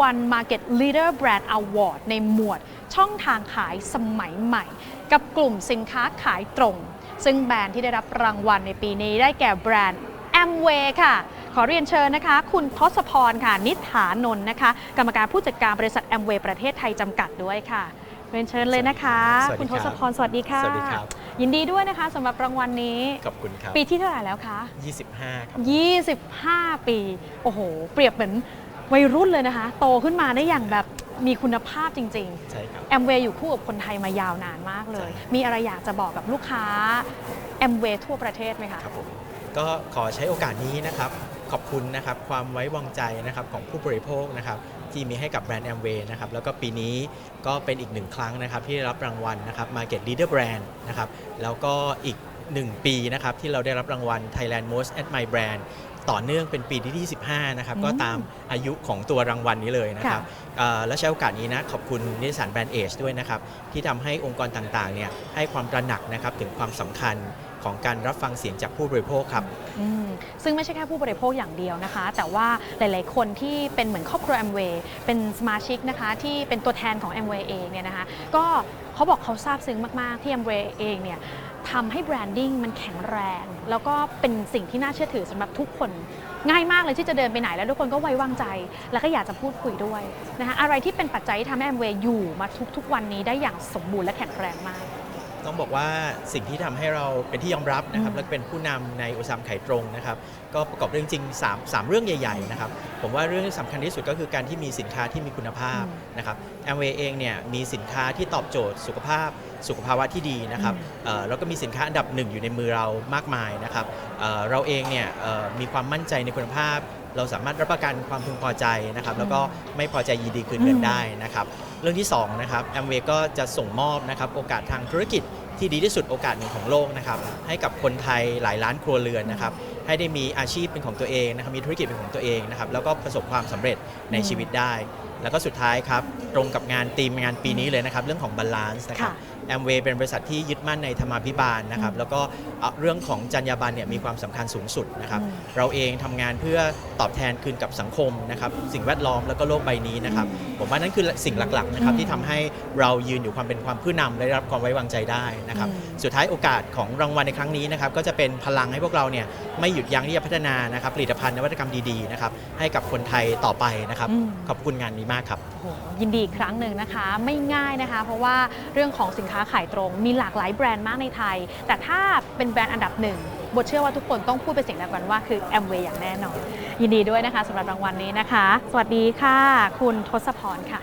วัล Market Leader Brand Award ในหมวดช่องทางขายสมัยใหม่ กับกลุ่มสินค้าขายตรง ซึ่งแบรนด์ที่ได้รับรางวัลในปีนี้ได้แก่แบรนด์ Amway ค่ะ ขอเรียนเชิญนะคะ คุณทศพรค่ะ นิษฐานนท์นะคะ กรรมการผู้จัดการบริษัท Amway ประเทศไทยจำกัดด้วยค่ะ เรียนเชิญเลยนะคะสวัสดีคุณทครับศพรสวัสดีค่ะ สวัสดีครับ ยินดีด้วยนะคะสำหรับรางวัลนี้ ขอบคุณครับ ปีที่เท่าไหร่แล้วคะ 25 ครับ 25 ปี โอ้โห เปรียบเหมือน วัยรุ่นเลยนะคะ โตขึ้นมาได้อย่างแบบมีคุณภาพจริงใช่ครับๆแอมเวย์อยู่คู่กับคนไทยมายาวนานมากเลยใช่มีอะไรอยากจะบอกกับลูกค้าแอมเวย์ทั่วประเทศไหมคะ ครับผมก็ขอใช้โอกาสนี้นะครับ ขอบคุณนะครับความไว้วางใจนะครับของผู้บริโภคนะครับที่มีให้กับแบรนด์แอมเวย์นะครับแล้วก็ปีนี้ก็เป็นอีกหนึ่งครั้งนะครับที่ได้รับรางวัลนะครับ Market Leader Brand นะครับแล้วก็อีก 1 ปีนะครับที่เราได้รับรางวัล Thailand Most Admired Brand ต่อเนื่องเป็นปีที่25นะครับอืมก็ตามอายุของตัวรางวัลนี้เลยนะครับค่ะเอ่อและใช้โอกาสนี้นะขอบคุณนิสสันแบรนด์เอชด้วยนะครับที่ทำให้องค์กรต่างๆเนี่ยให้ความตระหนักนะครับถึงความสำคัญของการรับฟังเสียงจากผู้บริโภคครับอืมซึ่งไม่ใช่แค่ผู้บริโภคอย่างเดียวนะคะ แต่ว่าหลาย ๆ คนที่เป็นเหมือนครอบครัวแอมเวย์เป็นสมาชิกนะคะที่เป็นตัวแทนของแอมเวย์เองเนี่ยนะคะก็เขาบอกเขาซาบซึ้งมาก ๆ ที่แอมเวย์เองเนี่ย ทำให้แบรนดิ้งมันแข็งแรง แล้วก็เป็นสิ่งที่น่าเชื่อถือสำหรับทุกคน ง่ายมากเลยที่จะเดินไปไหนแล้วทุกคนก็ไว้วางใจ แล้วก็อยากจะพูดคุยด้วยนะคะอะไรที่เป็นปัจจัยที่ทำให้แอมเวย์อยู่มาทุกๆวันนี้ได้อย่างสมบูรณ์และแข็งแรงมาก ต้องบอกว่าสิ่งที่ทำให้เราเป็นที่ยอมรับนะครับอืมและเป็นผู้นำในอุตสาหกรรมขายตรงนะครับก็ประกอบด้วยจริงๆ3 3เรื่องใหญ่ๆนะครับผมว่าเรื่องที่สำคัญที่สุดก็คือการที่มีสินค้าที่มีคุณภาพอืมนะครับแอมเวย์เองเนี่ยมีสินค้าที่ตอบโจทย์สุขภาพสุขภาวะที่ดีนะครับอืมเอ่อแล้วก็มีสินค้าอันดับหนึ่งอยู่ในมือเรามากมายนะครับเอ่อเราเองเนี่ยเอ่อมีความมั่นใจในคุณภาพ เราสามารถรับประกันความพึงพอใจนะครับแล้วก็ไม่พอใจยินดีคืนเงินอืมได้นะครับเรื่องที่2นะครับแอมเวย์ก็จะส่งมอบนะครับโอกาสทางธุรกิจที่ดีที่สุดโอกาสหนึ่งของโลกนะครับให้กับคนไทยหลายล้านครัวเรือนนะครับให้ได้มีอาชีพเป็นของตัวเองนะครับมีธุรกิจเป็นของตัวเองนะครับแล้วก็ประสบความสำเร็จในอืมชีวิตได้แล้วก็สุดท้ายครับ ตรงกับงานธีมงานปีนี้เลยนะครับ เรื่องของบาลานซ์นะครับค่ะแอมเวย์เป็นบริษัทที่ยึดมั่นในธรรมาภิบาลนะครับอืมแล้วก็เอ่อเรื่องของจรรยาบรรณเนี่ยมีความสำคัญสูงสุดนะครับอืมเราเองทำงานเพื่อตอบแทนคืนกับสังคมนะครับ สิ่งแวดล้อมแล้วก็โลกใบนี้นะครับ ผมว่านั่นคือสิ่งหลักๆนะครับอืมที่ทำให้เรายืนอยู่ความเป็นความผู้นำและได้รับความไว้วางใจได้นะครับอืมสุดท้ายโอกาสของรางวัลในครั้งนี้นะครับ ก็จะเป็นพลังให้พวกเราเนี่ยไม่หยุดยั้งที่จะพัฒนานะครับผลิตภัณฑ์นวัตกรรมดีๆนะครับให้กับคนไทยต่อไปนะครับอืมขอบคุณงานนี้มากครับ ยินดีอีกครั้งหนึ่งนะคะ ไม่ง่ายนะคะ เพราะว่าเรื่องของสินค้าขายตรงมีหลากหลายแบรนด์มากในไทย แต่ถ้าเป็นแบรนด์อันดับหนึ่งบทเชื่อว่าทุกคนต้องพูดเป็นเสียงเดียวกันว่าคือแอมเวย์อย่างแน่นอน ยินดีด้วยนะคะสำหรับรางวัลนี้นะคะ สวัสดีค่ะ คุณทศพรค่ะ